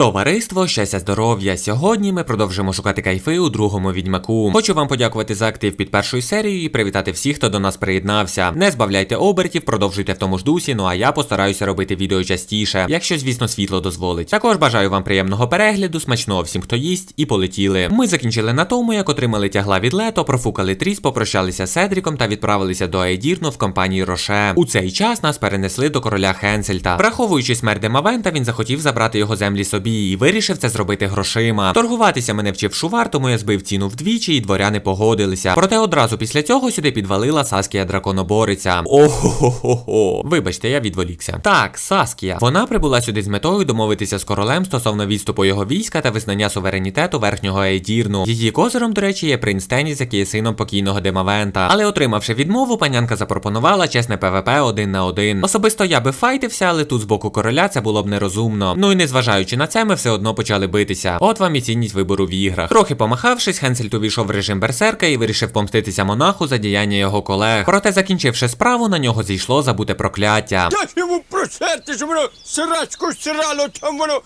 Товариство, щастя, здоров'я. Сьогодні ми продовжимо шукати кайфи у другому відьмаку. Хочу вам подякувати за актив під першою серією і привітати всіх, хто до нас приєднався. Не збавляйте обертів, продовжуйте в тому ж дусі. Ну а я постараюся робити відео частіше, якщо, звісно, світло дозволить. Також бажаю вам приємного перегляду, смачного всім, хто їсть, і полетіли. Ми закінчили на тому, як отримали тягла від лето, профукали тріс, попрощалися з Седріком та відправилися до Айдірно в компанії Роше. У цей час нас перенесли до короля Хенсельта. Враховуючи смерть Демавента, він захотів забрати його землі собі і вирішив це зробити грошима. Торгуватися мене вчив шувар, тому я збив ціну вдвічі, і дворяни погодилися. Проте одразу після цього сюди підвалила Саскія драконобориця. Охо-хо-хо. Вибачте, я відволікся. Так, Саскія. Вона прибула сюди з метою домовитися з королем стосовно відступу його війська та визнання суверенітету верхнього Ейдірну. Її козиром, до речі, є принц Теніс, який є сином покійного Демавента. Але отримавши відмову, панянка запропонувала чесне ПВП один на один. Особисто я би файтився, але тут з боку короля це було б нерозумно. Ну і незважаючи на це, ми все одно почали битися. От вам і цінність вибору в іграх. Трохи помахавшись, Хенсель увійшов в режим берсерка і вирішив помститися монаху за діяння його колег. Проте, закінчивши справу, на нього зійшло забуте прокляття. Як йому просерти, що воно сирачку стирало, там воно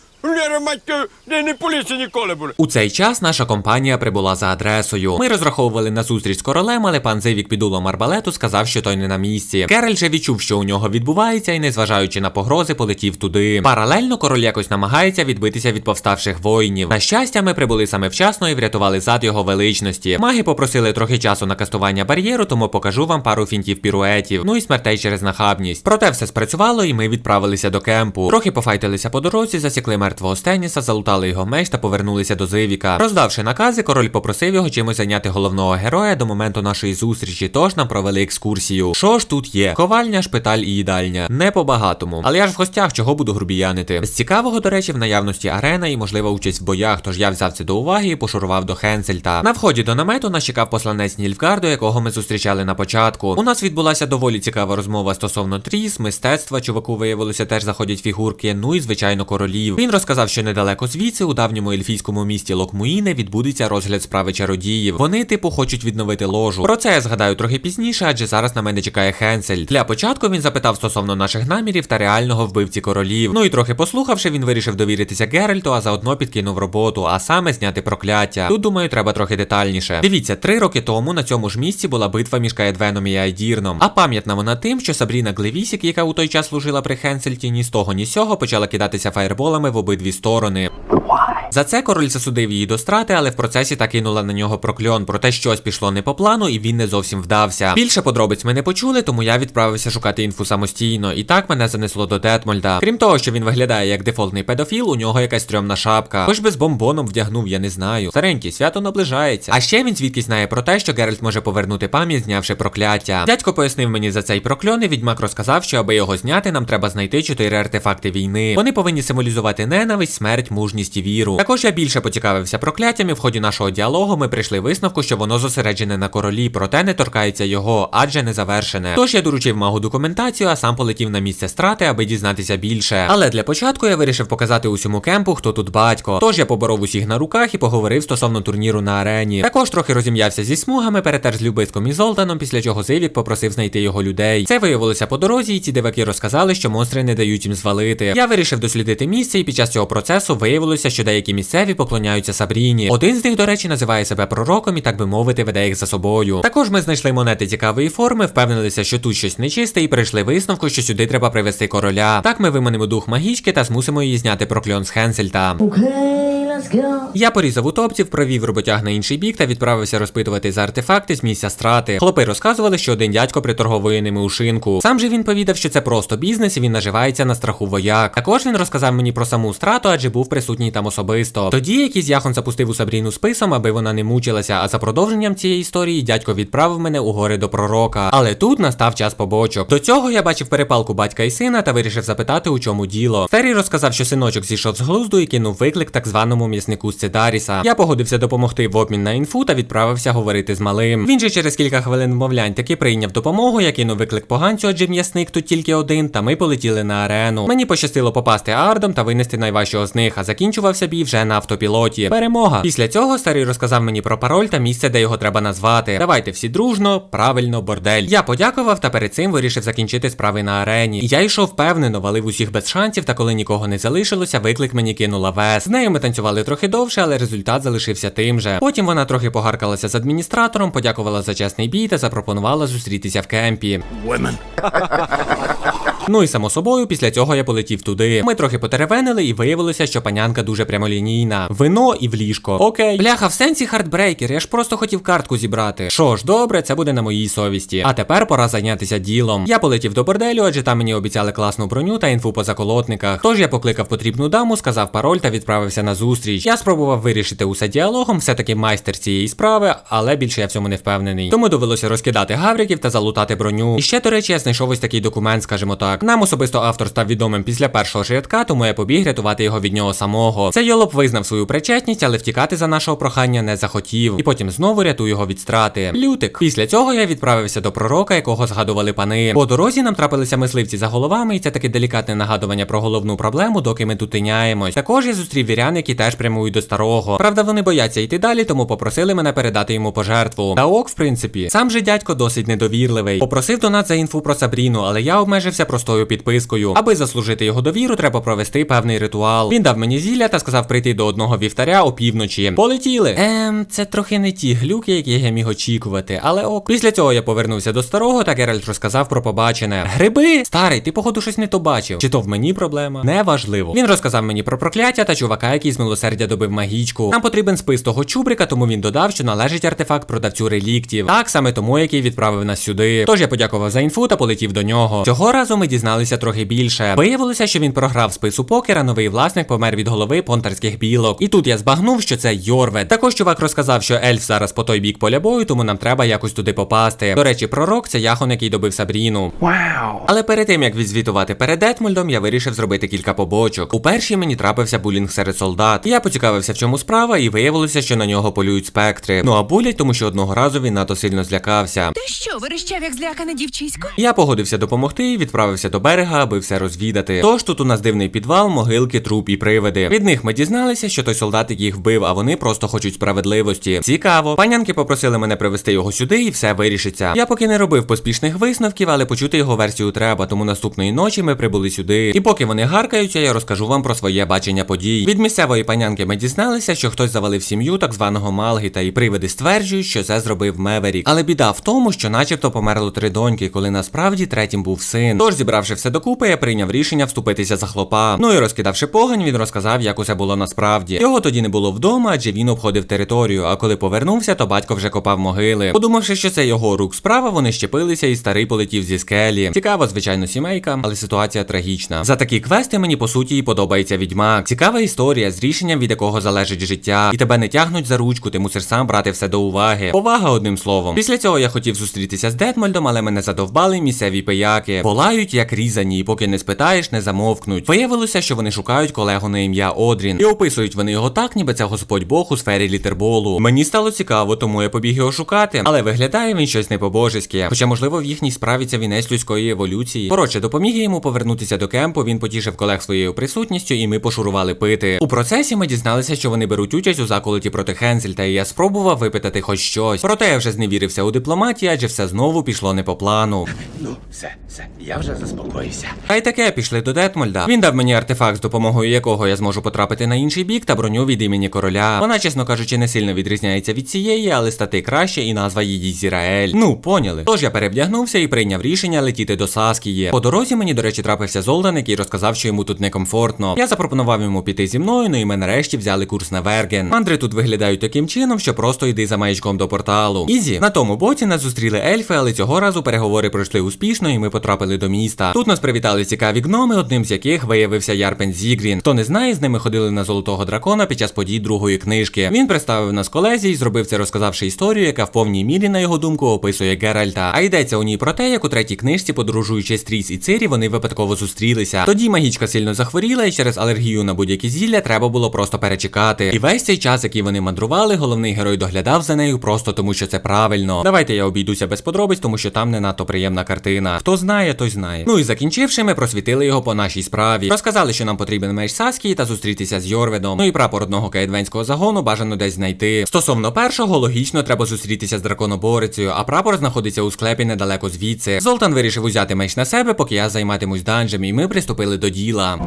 У цей час наша компанія прибула за адресою. Ми розраховували на зустріч з королем, але пан Зивік під улом арбалету сказав, що той не на місці. Керель же відчув, що у нього відбувається, і, незважаючи на погрози, полетів туди. Паралельно король якось намагається відбитися від повставших воїнів. На щастя, ми прибули саме вчасно і врятували зад його величності. Маги попросили трохи часу на кастування бар'єру, тому покажу вам пару фінтів піруетів. Ну і смертей через нахабність. Проте все спрацювало, і ми відправилися до кемпу. Трохи пофайтилися по дорозі, засікли мертвого Стеніса, залутали його меч та повернулися до Зивіка. Роздавши накази, король попросив його чимось зайняти головного героя до моменту нашої зустрічі, тож нам провели екскурсію. Що ж тут є? Ковальня, шпиталь і їдальня. Не по багатому. Але я ж в гостях, чого буду грубіянити. З цікавого, до речі, в наявності арена і можлива участь в боях, тож я взяв це до уваги і пошурував до Хенсельта. На вході до намету нас чекав посланець Нільфгарду, якого ми зустрічали на початку. У нас відбулася доволі цікава розмова стосовно тріс, мистецтва, чуваку виявилося теж заходять фігурки, ну і звичайно королів. Він розказав, що недалеко звідси, у давньому ельфійському місті Локмуїне, відбудеться розгляд справи чародіїв. Вони, типу, хочуть відновити ложу. Про це я згадаю трохи пізніше, адже зараз на мене чекає Хенсель. Для початку він запитав стосовно наших намірів та реального вбивці королів. Ну і трохи послухавши, він вирішив довіритися Геральту, а заодно підкинув роботу, а саме зняти прокляття. Тут думаю, треба трохи детальніше. Дивіться, три роки тому на цьому ж місці була битва між Каедвеном і Айдірном. А пам'ятна вона тим, що Сабріна Глевісік, яка у той час служила при Хенсельті, ні з того, ні сього почала кидатися фаєрболами в обидві сторони. За це король засудив її до страти, але в процесі та кинула на нього прокльон. Проте щось пішло не по плану, і він не зовсім вдався. Більше подробиць ми не почули, тому я відправився шукати інфу самостійно. І так мене занесло до Детмольда. Крім того, що він виглядає як дефолтний педофіл, у нього якась стрьомна шапка. Хоч би з бомбоном вдягнув, я не знаю. Старенький, свято наближається. А ще він звідкись знає про те, що Геральт може повернути пам'ять, знявши прокляття. Дядько пояснив мені за цей прокльон, і відьмак розказав, що аби його зняти, нам треба знайти чотири артефакти війни. Вони повинні символізувати ненависть, смерть, мужність і віру. Також я більше поцікавився прокляттям, і в ході нашого діалогу ми прийшли висновку, що воно зосереджене на королі, проте не торкається його, адже не завершене. Тож я доручив магу документацію, а сам полетів на місце страти, аби дізнатися більше. Але для початку я вирішив показати усьому кемпу, хто тут батько. Тож я поборов усіх на руках і поговорив стосовно турніру на арені. Також трохи розім'явся зі смугами, перетер з Любицьком і Золтаном, після чого Зивік попросив знайти його людей. Це виявилося по дорозі, і ці диваки розказали, що монстри не дають їм звалити. Я вирішив дослідити місце, і під час цього процесу виявилося, що деякі місцеві поклоняються Сабріні. Один з них, до речі, називає себе пророком і, так би мовити, веде їх за собою. Також ми знайшли монети цікавої форми, впевнилися, що тут щось нечисте, і прийшли висновку, що сюди треба привести короля. Так ми виманимо дух магічки та змусимо її зняти прокльон з Хенсельта. Okay, let's go. Я порізав утопців, провів роботяг на інший бік та відправився розпитувати за артефакти з місця страти. Хлопи розказували, що один дядько приторговує ними у шинку. Сам же він повідав, що це просто бізнес і він наживається на страху вояк. Також він розказав мені про саму страту, адже був присутній там особисто. Тоді якийсь яхон запустив у Сабріну списом, аби вона не мучилася. А за продовженням цієї історії дядько відправив мене у гори до пророка. Але тут настав час побочок. До цього я бачив перепалку батька і сина та вирішив запитати, у чому діло. Фері розказав, що синочок зійшов з глузду і кинув виклик так званому м'яснику з Цедаріса. Я погодився допомогти в обмін на інфу та відправився говорити з малим. Він же через кілька хвилин вмовлянь таки прийняв допомогу, я кинув виклик поганцю, адже м'ясник тут тільки один, та ми полетіли на арену. Мені пощастило попасти ардом та винести найважчого з них, а закінчувався бій вже на автопілоті. Перемога. Після цього старий розказав мені про пароль та місце, де його треба назвати. Давайте всі дружно, правильно, бордель. Я подякував та перед цим вирішив закінчити справи на арені. Я йшов впевнено, валив усіх без шансів, та коли нікого не залишилося, виклик мені кинула Вес. З нею ми танцювали трохи довше, але результат залишився тим же. Потім вона трохи погаркалася з адміністратором, подякувала за чесний бій та запропонувала зустрітися в кемпі. Ну і само собою, після цього я полетів туди. Ми трохи потеревенили і виявилося, що панянка дуже прямолінійна. Вино і в ліжко. Окей. Бляха, в сенсі хардбрейкер, я ж просто хотів картку зібрати. Що ж, добре, це буде на моїй совісті. А тепер пора зайнятися ділом. Я полетів до борделю, адже там мені обіцяли класну броню та інфу по заколотниках. Тож я покликав потрібну даму, сказав пароль та відправився на зустріч. Я спробував вирішити усе діалогом, все-таки майстер цієї справи, але більше я в цьому не впевнений. Тому довелося розкидати гавриків та залутати броню. І ще, до речі, я знайшов ось такий документ, скажімо так. Нам особисто автор став відомим після першого ж рядка, тому я побіг рятувати його від нього самого. Цей йолоп визнав свою причетність, але втікати за нашого прохання не захотів. І потім знову рятую його від страти. Лютик. Після цього я відправився до пророка, якого згадували пани. По дорозі нам трапилися мисливці за головами, і це таке делікатне нагадування про головну проблему, доки ми тут тиняємось. Також я зустрів вірян, які теж прямують до старого. Правда, вони бояться йти далі, тому попросили мене передати йому пожертву. Та ок, в принципі, сам же дядько досить недовірливий. Попросив донат за інфу про Сабріну, але я обмежився простою підпискою. Аби заслужити його довіру, треба провести певний ритуал. Він дав мені зілля та сказав прийти до одного вівтаря опівночі. Полетіли. Ем, це трохи не ті глюки, які я міг очікувати, але ок. Після цього я повернувся до старого, та Геральт розказав про побачене. Гриби! Старий, ти походу щось не то бачив. Чи то в мені проблема? Неважливо. Він розказав мені про прокляття та чувака, який з милосердя добив магічку. Нам потрібен спис того чубрика, тому він додав, що належить артефакт продавцю реліктів. Так саме тому, який відправив нас сюди. Тож я подякував за інфу та полетів до нього. Цього разу ми дізналися трохи більше. Виявилося, що він програв спису покера, новий власник помер від голови понтарських білок. І тут я збагнув, що це Йорвет. Також чувак розказав, що ельф зараз по той бік поля бою, тому нам треба якось туди попасти. До речі, пророк це яхон, який добив Сабріну. Wow. Але перед тим як відзвітувати перед Етмольдом, я вирішив зробити кілька побочок. У першій мені трапився булінг серед солдат. Я поцікавився, в чому справа, і виявилося, що на нього полюють спектри. Ну а булять, тому що одного разу він надто сильно злякався. Ти що, верещав, як злякане дівчисько? Я погодився допомогти і відправився до берега, аби все розвідати. Тож тут у нас дивний підвал, могилки, труп і привиди. Від них ми дізналися, що той солдатик їх вбив, а вони просто хочуть справедливості. Цікаво. Панянки попросили мене привезти його сюди, і все вирішиться. Я поки не робив поспішних висновків, але почути його версію треба. Тому наступної ночі ми прибули сюди. І поки вони гаркаються, я розкажу вам про своє бачення подій. Від місцевої панянки ми дізналися, що хтось завалив сім'ю так званого Малгіта, і привиди стверджують, що це зробив Меверік. Але біда в тому, що начебто померло три доньки, коли насправді третім був син. Тож, зібравши все докупи, я прийняв рішення вступитися за хлопа. Ну і розкидавши погань, він розказав, як усе було насправді. Його тоді не було вдома, адже він обходив територію. А коли повернувся, то батько вже копав могили. Подумавши, що це його рук справа, вони щепилися, і старий полетів зі скелі. Цікаво, звичайно, сімейка, але ситуація трагічна. За такі квести мені по суті і подобається відьмак. Цікава історія з рішенням, від якого залежить життя, і тебе не тягнуть за ручку, ти мусиш сам брати все до уваги. Повага одним словом. Після цього я хотів зустрітися з Детмольдом, але мене задовбали місцеві пияки. Волають як різані, і поки не спитаєш, не замовкнуть. Виявилося, що вони шукають колегу на ім'я Одрін. І описують вони його так, ніби це господь Бог у сфері літерболу. Мені стало цікаво, тому я побіг його шукати. Але виглядає він щось не по-божеськи. Хоча, можливо, в їхній справі це вінець людської еволюції. Коротше, допоміг йому повернутися до кемпу. Він потішив колег своєю присутністю, і ми пошурували пити. У процесі ми дізналися, що вони беруть участь у заколоті проти Хензельта, і я спробував випитати хоч щось. Проте я вже зневірився у дипломатії, адже все знову пішло не по плану. Ну, все, все, я вже заспокоївся. А й таке пішли до Детмольда. Він дав мені артефакт, з допомогою якого я зможу потрапити на інший бік та броню від імені короля. Вона, чесно кажучи, не сильно відрізняється від цієї, але стати краще, і назва її Зіраель. Ну, поняли. Тож я перевдягнувся і прийняв рішення летіти до Саскії. По дорозі мені, до речі, трапився Золдан, який розказав, що йому тут некомфортно. Я запропонував йому піти зі мною, ну і ми нарешті взяли курс на Верген. Мандри тут виглядають таким чином, що просто йди за маячком до порталу. Ізі, на тому боці нас зустріли ельфи, але цього разу переговори пройшли успішно, і ми потрапили до міста. Міста. Тут нас привітали цікаві гноми, одним з яких виявився Ярпен Зігрін. Хто не знає, з ними ходили на золотого дракона під час подій другої книжки. Він представив нас колезі і зробив це, розказавши історію, яка в повній мірі, на його думку, описує Геральта. А йдеться у ній про те, як у третій книжці, подорожуючи Стріс і Цирі, вони випадково зустрілися. Тоді магічка сильно захворіла, і через алергію на будь-які зілля треба було просто перечекати. І весь цей час, який вони мандрували, головний герой доглядав за нею просто тому, що це правильно. Давайте я обійдуся без подробиць, тому що там не надто приємна картина. Хто знає, той знає. Ну і закінчивши, ми просвітили його по нашій справі. Розказали, що нам потрібен меч Саскі та зустрітися з Йорведом. Ну і прапор одного кейдвенського загону бажано десь знайти. Стосовно першого, логічно треба зустрітися з драконоборицею, а прапор знаходиться у склепі недалеко звідси. Золтан вирішив узяти меч на себе, поки я займатимусь данжем, і ми приступили до діла.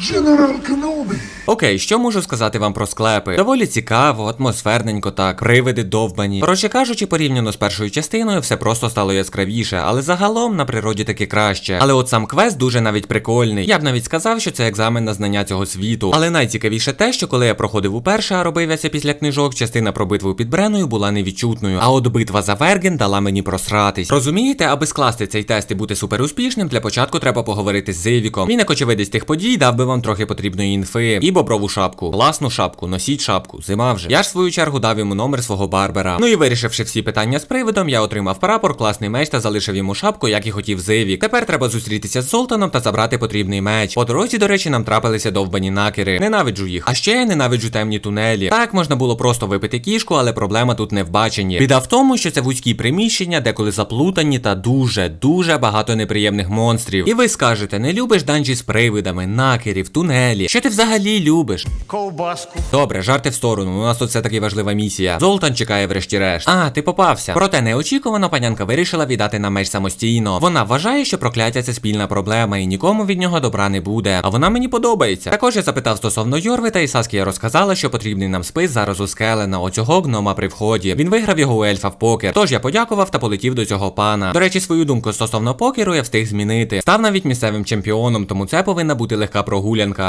General Kenobi. Окей, що можу сказати вам про склепи? Доволі цікаво, атмосферненько так, привиди довбані. Коротше кажучи, порівняно з першою частиною, все просто стало яскравіше, але загалом на природі таки краще. Але от сам квест дуже навіть прикольний. Я б навіть сказав, що це екзамен на знання цього світу. Але найцікавіше те, що коли я проходив уперше, а робив я після книжок, частина про битву під Бреною була невідчутною. А от битва за Верген дала мені просратись. Розумієте, аби скласти цей тест і бути суперуспішним, для початку треба поговорити з Зивіком. Він, як очевидець тих подій, дав би вам трохи потрібної інфи. І боброву шапку. Класну шапку, носіть шапку, зима вже. Я ж в свою чергу дав йому номер свого барбера. Ну і вирішивши всі питання з привидом, я отримав прапор, класний меч та залишив йому шапку, як і хотів Зивік. Тепер треба зустрітися з Золтаном та забрати потрібний меч. По дорозі, до речі, нам трапилися довбані накери. Ненавиджу їх. А ще я ненавиджу темні тунелі. Так можна було просто випити кішку, але проблема тут не в баченні. Біда в тому, що це вузькі приміщення, деколи заплутані та дуже, дуже багато неприємних монстрів. І ви скажете, не любиш данжі з привидами, накерів, тунелі. Що ти взагалі любиш? Ковбаску. Добре, жарти в сторону. У нас тут все таки важлива місія. Золтан чекає врешті-решт. А, ти попався. Проте неочікувано панянка вирішила віддати нам меч самостійно. Вона вважає, що прокляття це спільна проблема, і нікому від нього добра не буде. А вона мені подобається. Також я запитав стосовно Йорвита, і Саскія розказала, що потрібний нам спис зараз у скелена, оцього гнома при вході. Він виграв його у ельфа в покер. Тож я подякував та полетів до цього пана. До речі, свою думку стосовно покеру я встиг змінити. Став навіть місцевим чемпіоном, тому це повинна бути легка прогулянка.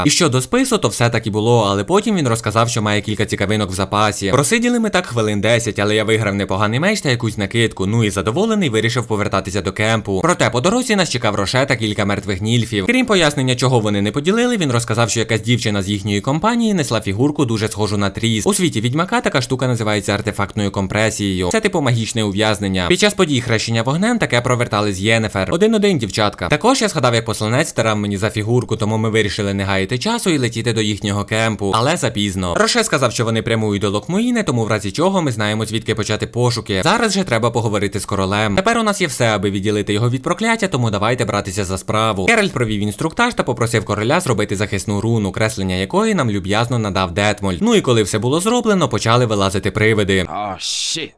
І щодо спису, то все так і було, але потім він розказав, що має кілька цікавинок в запасі. Просиділи ми так хвилин 10, але я виграв непоганий меч та якусь накидку. Ну і задоволений вирішив повертатися до кемпу. Проте по дорозі нас чекав роше та кілька мертвих нільфів. Крім пояснення, чого вони не поділили, він розказав, що якась дівчина з їхньої компанії несла фігурку дуже схожу на тріс. У світі відьмака така штука називається артефактною компресією. Це типу магічне ув'язнення. Під час подій хрещення вогнем таке провертали з Єнефер. Один-один, дівчатка. Також я згадав, як посланець старав мені за фігурку, тому ми вирішили не гаяти часу і летіти до їхнього кемпу. Але запізно. Роше сказав, що вони прямують до Локмуїни, тому в разі чого ми знаємо звідки почати пошуки. Зараз же треба поговорити з королем. Тепер у нас є все, аби відділити його від прокляття, тому давайте братися за справу. Керель провів інструктаж та попросив короля зробити захисну руну, креслення якої нам люб'язно надав Детмоль. Ну і коли все було зроблено, почали вилазити привиди.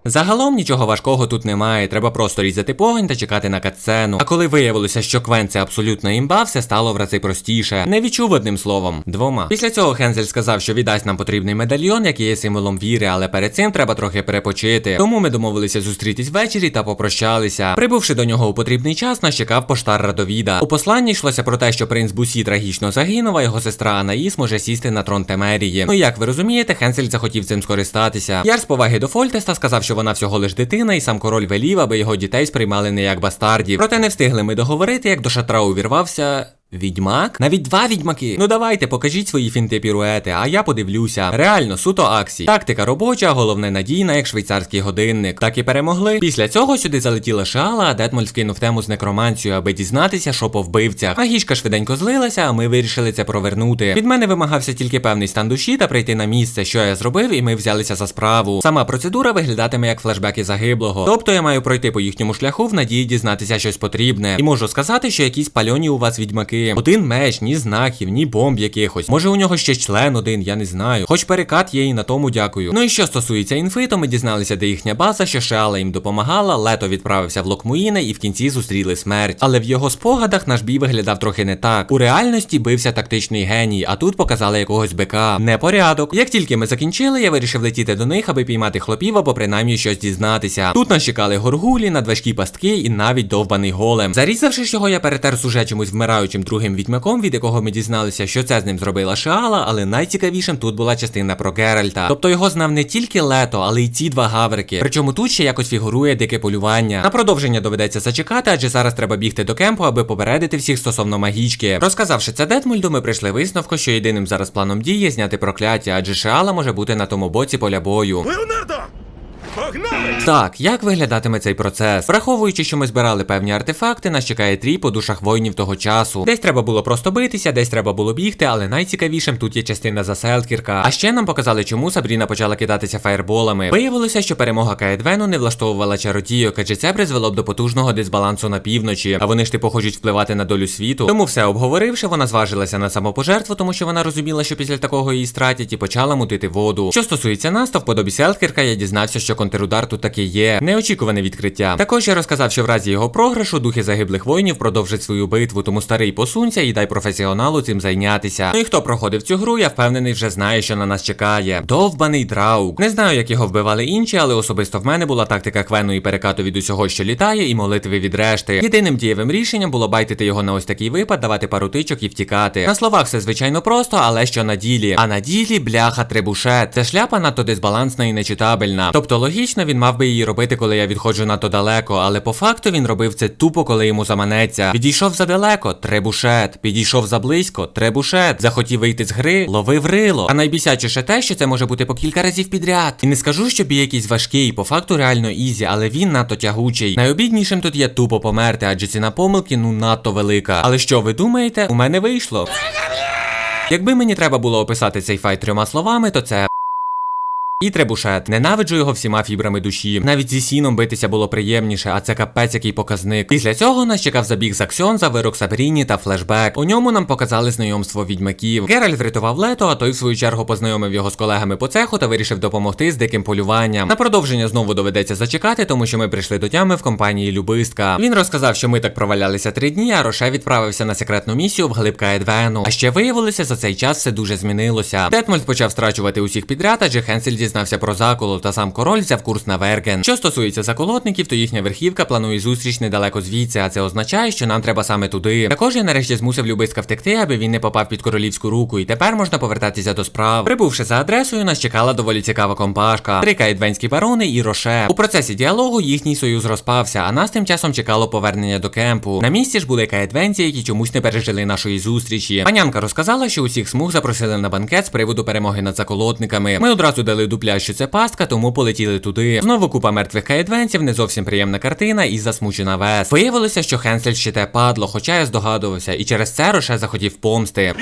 Загалом нічого важкого тут немає, треба просто різати погонь та чекати на катсцену. А коли виявилося, що Квен це абсолютно імба, все стало в рази простіше. Не відчув одним словом, двома. Після цього Хензель сказав, що віддасть нам потрібний медальйон, який є символом віри, але перед цим треба трохи перепочити. Тому ми домовилися зустрітись ввечері та попрощалися. Прибувши до нього у потрібний час, нас чекав поштар Радовіда. У посланні йшлося про те, що принц Бусі трагічно загинув, а його сестра Анаїс може сісти на трон Темерії. Ну як ви розумієте, Хенсель захотів цим скористатися. Яр з поваги до Фольтеста сказав, що вона всього лиш дитина, і сам король велів, аби його дітей сприймали не як бастардів. Проте не встигли ми договорити, як до шатра увірвався. Відьмак? Навіть два відьмаки. Ну давайте, покажіть свої фінти піруети, а я подивлюся. Реально, суто аксі. Тактика робоча, головне надійна, як швейцарський годинник. Так і перемогли. Після цього сюди залетіла шала, а Детмоль скинув тему з некроманцією, аби дізнатися, що по вбивцях. Магічка швиденько злилася, а ми вирішили це провернути. Від мене вимагався тільки певний стан душі та прийти на місце, що я зробив, і ми взялися за справу. Сама процедура виглядатиме як флешбеки загиблого. Тобто я маю пройти по їхньому шляху в надії дізнатися щось потрібне. І можу сказати, що якісь пальоні у вас відьмаки. Один меч, ні знаків, ні бомб якихось. Може у нього ще член один, я не знаю. Хоч перекат є і на тому дякую. Ну і що стосується інфи, то ми дізналися, де їхня база, що Шеала їм допомагала, лето відправився в Локмуїне і в кінці зустріли смерть. Але в його спогадах наш бій виглядав трохи не так. У реальності бився тактичний геній, а тут показали якогось бика. Непорядок. Як тільки ми закінчили, я вирішив летіти до них, аби піймати хлопів або принаймні щось дізнатися. Тут нас чекали горгулі, надважкі пастки і навіть довбаний голем. Зарізавши його, я перетер з уже чимось вмираючим другим відьмаком, від якого ми дізналися, що це з ним зробила Шаала, але найцікавішим тут була частина про Геральта. Тобто його знав не тільки Лето, але й ці два гаврики. Причому тут ще якось фігурує дике полювання. На продовження доведеться зачекати, адже зараз треба бігти до кемпу, аби попередити всіх стосовно магічки. Розказавши це Детмульду, ми прийшли висновку, що єдиним зараз планом дії зняти прокляття, адже Шаала може бути на тому боці поля бою. Леонардо! Погнали! Так, як виглядатиме цей процес? Враховуючи, що ми збирали певні артефакти, нас чекає трій по душах воїнів того часу. Десь треба було просто битися, десь треба було бігти, але найцікавішим тут є частина за Селткірка. А ще нам показали, чому Сабріна почала кидатися фаєрболами. Виявилося, що перемога Каедвену не влаштовувала чародійок, адже це призвело б до потужного дисбалансу на півночі. А вони ж типу хочуть впливати на долю світу. Тому все обговоривши, вона зважилася на самопожертву, тому що вона розуміла, що після такого її стратять, і почала мутити воду. Що стосується нас, то в подобі Селткірка я дізнався, що контрудар тут таки є. Неочікуване відкриття. Також я розказав, що в разі його програшу духи загиблих воїнів продовжать свою битву, тому старий посунься і дай професіоналу цим зайнятися. Ну і хто проходив цю гру, я впевнений, вже знає, що на нас чекає. Довбаний драук. Не знаю, як його вбивали інші, але особисто в мене була тактика квену і перекату від усього, що літає, і молитви від решти. Єдиним дієвим рішенням було байтити його на ось такий випад, давати пару тичок і втікати. На словах все звичайно просто, але що на ділі. А на ділі бляха требушет. Це шляпа надто дисбалансна і нечитабельна. Тобто логічно він мав би її робити, коли я відходжу надто далеко, але по факту він робив це тупо, коли йому заманеться. Підійшов задалеко, требушет. Підійшов заблизько, требушет. Захотів вийти з гри, ловив рило. А найбісячіше те, що це може бути по кілька разів підряд. І не скажу, що бій якийсь важкий, по факту реально ізі, але він надто тягучий. Найобіднішим тут є тупо померти, адже ціна помилки ну надто велика. Але що ви думаєте? У мене вийшло. Якби мені треба було описати цей файт трьома словами, то це. І требушет. Ненавиджу його всіма фібрами душі. Навіть зі сіном битися було приємніше, а це капець який показник. Після цього нас чекав забіг з Аксьонза, вирок Сабріні та флешбек. У ньому нам показали знайомство відьмаків. Геральт врятував лето, а той в свою чергу познайомив його з колегами по цеху та вирішив допомогти з диким полюванням. На продовження знову доведеться зачекати, тому що ми прийшли до тями в компанії Любистка. Він розказав, що ми так провалялися три дні, а Роше відправився на секретну місію в глиб Каедвену. А ще виявилося, за цей час все дуже змінилося. Детмольд почав страчувати усіх підряд, адже Хенсель дізнався про заколот, та сам король взяв курс на Верген. Що стосується заколотників, то їхня верхівка планує зустріч недалеко звідси, а це означає, що нам треба саме туди. Також я нарешті змусив Любиска втекти, аби він не попав під королівську руку, і тепер можна повертатися до справ. Прибувши за адресою, нас чекала доволі цікава компашка. Три кайдвенські барони і Роше. У процесі діалогу їхній союз розпався, а нас тим часом чекало повернення до кемпу. На місці ж були каедвенці, які чомусь не пережили нашої зустрічі. Панянка розказала, що усіх смуг запросили на банкет з приводу перемоги над заколотниками. Ми одразу дали дупля, що це пастка, тому полетіли туди. Знову купа мертвих каедвенців, не зовсім приємна картина і засмучена вес. Виявилося, що Хенсель ще те падло, хоча я здогадувався, і через це Роше захотів помсти.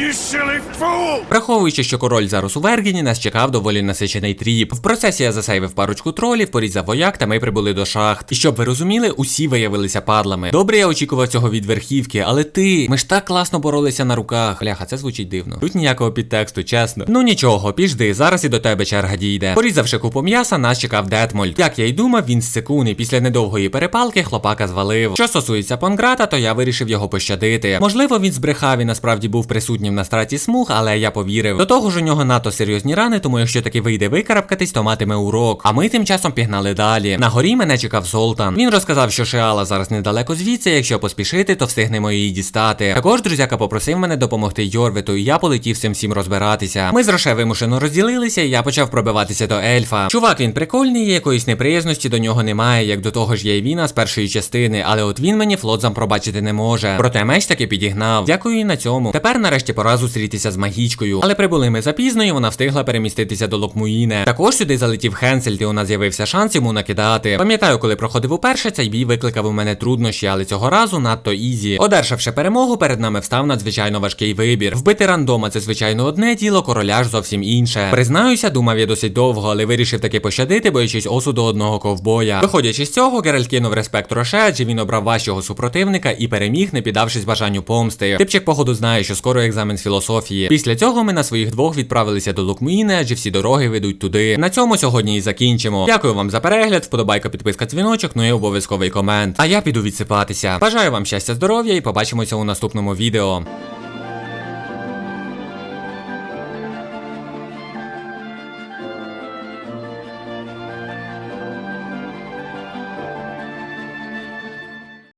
Враховуючи, що король зараз у Вергені, нас чекав доволі насичений тріп. В процесі я засейвив парочку тролів, порізав вояк, та ми прибули до шахт. І щоб ви розуміли, усі виявилися падлами. Добре, я очікував цього від верхівки, але ти, ми ж так класно боролися на руках. Бляха, це звучить дивно. Тут ніякого підтексту, чесно. Ну нічого, піжди, зараз і до тебе черга дійде. Порізавши купу м'яса, нас чекав Детмольд. Як я й думав, він з секуни. Після недовгої перепалки хлопака звалив. Що стосується Понграта, то я вирішив його пощадити. Можливо, він збрехав і насправді був присутнім на страті смуг, але я повірив. До того ж, у нього надто серйозні рани, тому якщо таки вийде викарабкатись, то матиме урок. А ми тим часом пігнали далі. На горі мене чекав Золтан. Він розказав, що Шеала зараз недалеко звідси. Якщо поспішити, то встигнемо її дістати. Також друзяка попросив мене допомогти Йорвиту, і я полетів цим всім розбиратися. Ми з Роше вимушено розділилися, і я почав пробиватися до ельфа. Чувак, він прикольний, якоїсь неприязності до нього немає, як до того ж є й віна з першої частини, але от він мені флотзам пробачити не може. Проте меч таки підігнав. Дякую і на цьому. Тепер нарешті пора зустрітися з магічкою. Але прибули ми запізно, і вона встигла переміститися до Локмуїне. Також сюди залетів Хенсель, і у нас з'явився шанс йому накидати. Пам'ятаю, коли проходив уперше, цей бій викликав у мене труднощі, але цього разу надто ізі. Одержавши перемогу, перед нами встав надзвичайно важкий вибір. Вбити рандома це звичайно одне діло, короля ж зовсім інше. Признаюся, думав я досить довго, але вирішив таки пощадити, боячись осуду одного ковбоя. Виходячи з цього, Геральт кинув респект Роше, адже він обрав важчого супротивника і переміг, не піддавшись бажанню помсти. Типчик, походу, знає, що скоро екзамен з філософії. Після цього ми на своїх двох відправилися до Лукмуїни, адже всі дороги ведуть туди. На цьому сьогодні і закінчимо. Дякую вам за перегляд, вподобайка, підписка, дзвіночок, ну і обов'язковий комент. А я піду відсипатися. Бажаю вам щастя, здоров'я і побачимося у наступному відео.